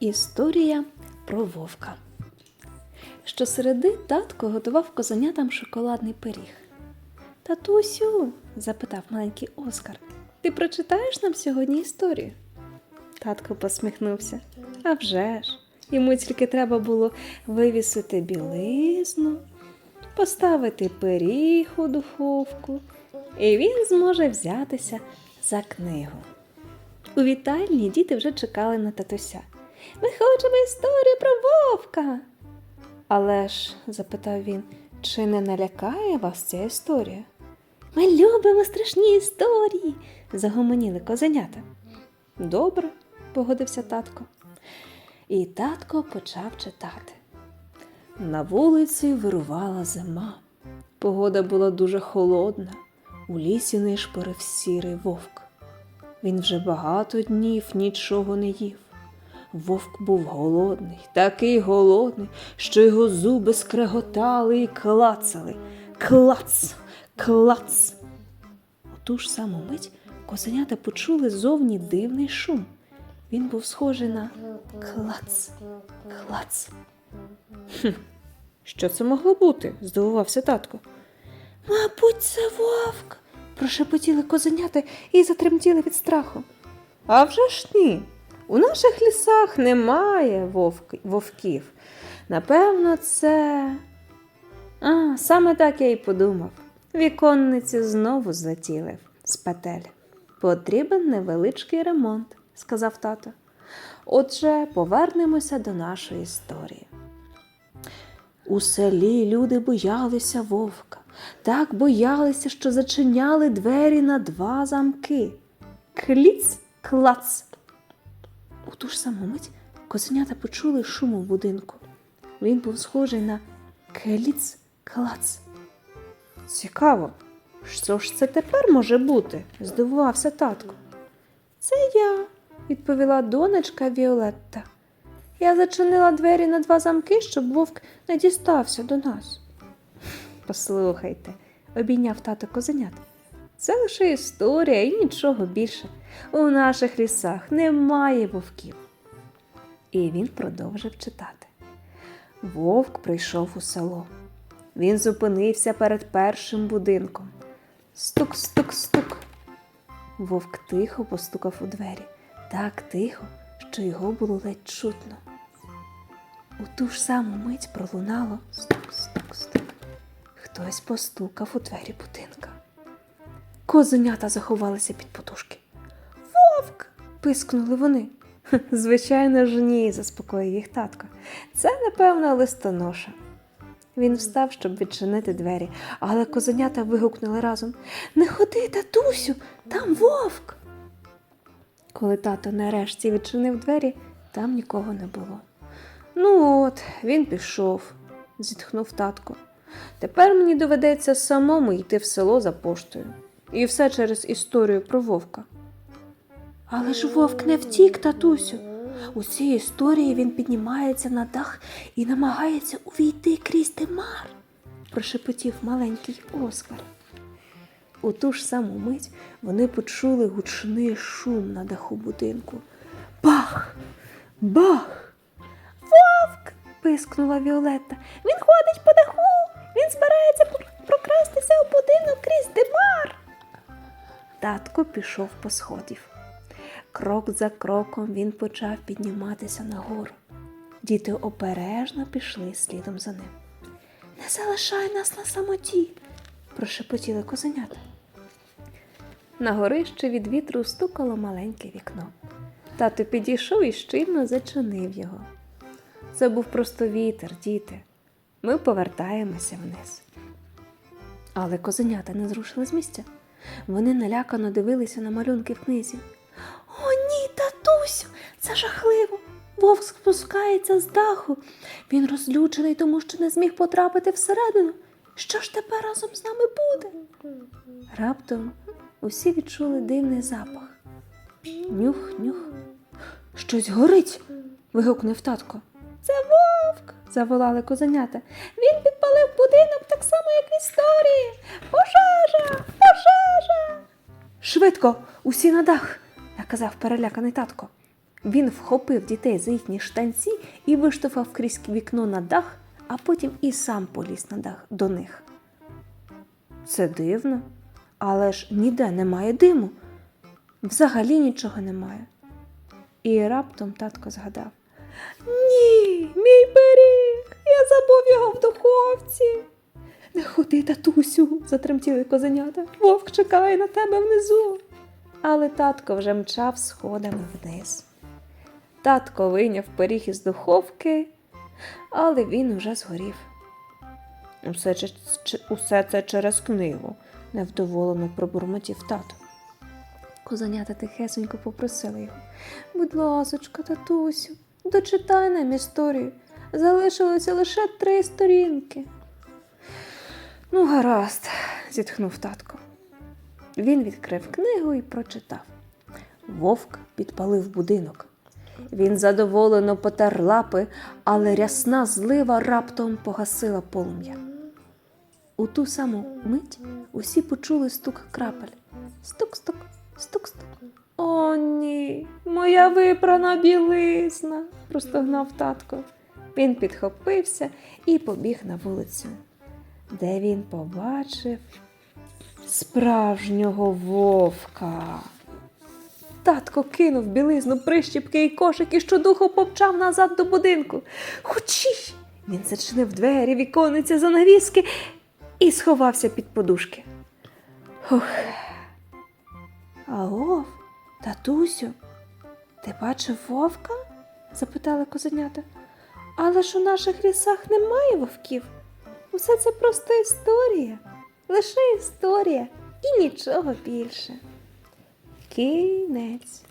Історія про вовка. Щосереди татко готував козенятам шоколадний пиріг. Татусю, запитав маленький Оскар, ти прочитаєш нам сьогодні історію? Татко посміхнувся. «А вже ж, Йому тільки треба було вивісити білизну, поставити пиріг у духовку, і він зможе взятися за книгу. У вітальні діти вже чекали на татуся. Ми хочемо історію про вовка. Але ж, запитав він, чи не налякає вас ця історія? Ми любимо страшні історії, загомоніли козенята. Добре, погодився татко. І татко почав читати. На вулиці вирувала зима. Погода була дуже холодна. У лісі нишпорив сірий вовк. Він вже багато днів нічого не їв. Вовк був голодний, такий голодний, що його зуби скреготали і клацали. Клац, клац. У ту ж саму мить козенята почули зовні дивний шум. Він був схожий на клац, клац. Хм, що це могло бути? здивувався татко. Мабуть, це вовк, прошепотіли козенята і затремтіли від страху. А вже ж ні. У наших лісах немає вовк... вовків. Напевно, це. А, саме так я й подумав. Віконниці знову злетіли з петель. Потрібен невеличкий ремонт, сказав тато. Отже, повернемося до нашої історії. У селі люди боялися вовка, так боялися, що зачиняли двері на два замки. Кліц, клац. У ту ж саму мить козенята почули шум у будинку. Він був схожий на кліц, клац. Цікаво, що ж це тепер може бути? здивувався татко. Це я, відповіла донечка Віолетта. Я зачинила двері на два замки, щоб вовк не дістався до нас. Послухайте, обійняв тато козенят. Це лише історія і нічого більше. У наших лісах немає вовків. І він продовжив читати. Вовк прийшов у село. Він зупинився перед першим будинком. Стук, стук, стук. Вовк тихо постукав у двері, так тихо, що його було ледь чутно. У ту ж саму мить пролунало стук, стук, стук. Хтось постукав у двері будинка. Козенята заховалися під подушки. Вовк. пискнули вони. Звичайно ж ні, заспокоїв їх татко. Це, напевно, листоноша. Він встав, щоб відчинити двері, але козенята вигукнули разом Не ходи, татусю, там вовк. Коли тато нарешті відчинив двері, там нікого не було. Ну от, він пішов, зітхнув татко. Тепер мені доведеться самому йти в село за поштою. І все через історію про вовка. Але ж вовк не втік, татусю. У цій історії він піднімається на дах і намагається увійти крізь димар, прошепотів маленький Оскар. У ту ж саму мить вони почули гучний шум на даху будинку. Бах! Бах! Вовк! пискнула Віолетта. Він ходить по даху. Він збирається прокрастися у будинок крізь димар. Татко пішов по сходів. Крок за кроком він почав підніматися нагору. Діти обережно пішли слідом за ним. Не залишай нас на самоті, прошепотіли козенята. На горищі від вітру стукало маленьке вікно. Тато підійшов і щільно зачинив його. Це був просто вітер, діти. Ми повертаємося вниз. Але козенята не зрушили з місця. Вони налякано дивилися на малюнки в книзі. О, ні, татусю, це жахливо. Вовк спускається з даху. Він розлючений, тому що не зміг потрапити всередину. Що ж тепер разом з нами буде? Раптом усі відчули дивний запах. Нюх, нюх. Щось горить. вигукнув татко. Це вовк. Заволали козенята. Він підпалив будинок так само, як в історії. Пожежа! Пожежа! Швидко, усі на дах, наказав переляканий татко. Він вхопив дітей за їхні штанці і виштовхав крізь вікно на дах, а потім і сам поліз на дах до них. Це дивно, але ж ніде немає диму. Взагалі нічого немає. І раптом татко згадав: Ні, мій пиріг! Забув його в духовці. Не ходи, татусю, затремтіли козенята. Вовк чекає на тебе внизу. Але татко вже мчав сходами вниз. Татко вийняв пиріг із духовки, але він уже згорів. Усе, усе це через книгу, невдоволено пробурмотів тато. Козенята тихесенько попросили його. Будь ласочка, татусю, дочитай нам історію. Залишилося лише три сторінки. Ну, гаразд, зітхнув татко. Він відкрив книгу і прочитав. Вовк підпалив будинок. Він задоволено потер лапи, але рясна злива раптом погасила полум'я. У ту саму мить усі почули стук крапель. Стук-стук, стук-стук. О, ні, моя випрана білизна, простогнав татко. Він підхопився і побіг на вулицю, де він побачив справжнього вовка. Татко кинув білизну, прищіпки і кошик і щодуху попчав назад до будинку. Хочі! Він зачинив двері, вікониця, занавіски і сховався під подушки. Хух. Алло, татусю, ти бачив вовка? запитали козенята. Але ж у наших лісах немає вовків. Усе це просто історія, лише історія і нічого більше. Кінець.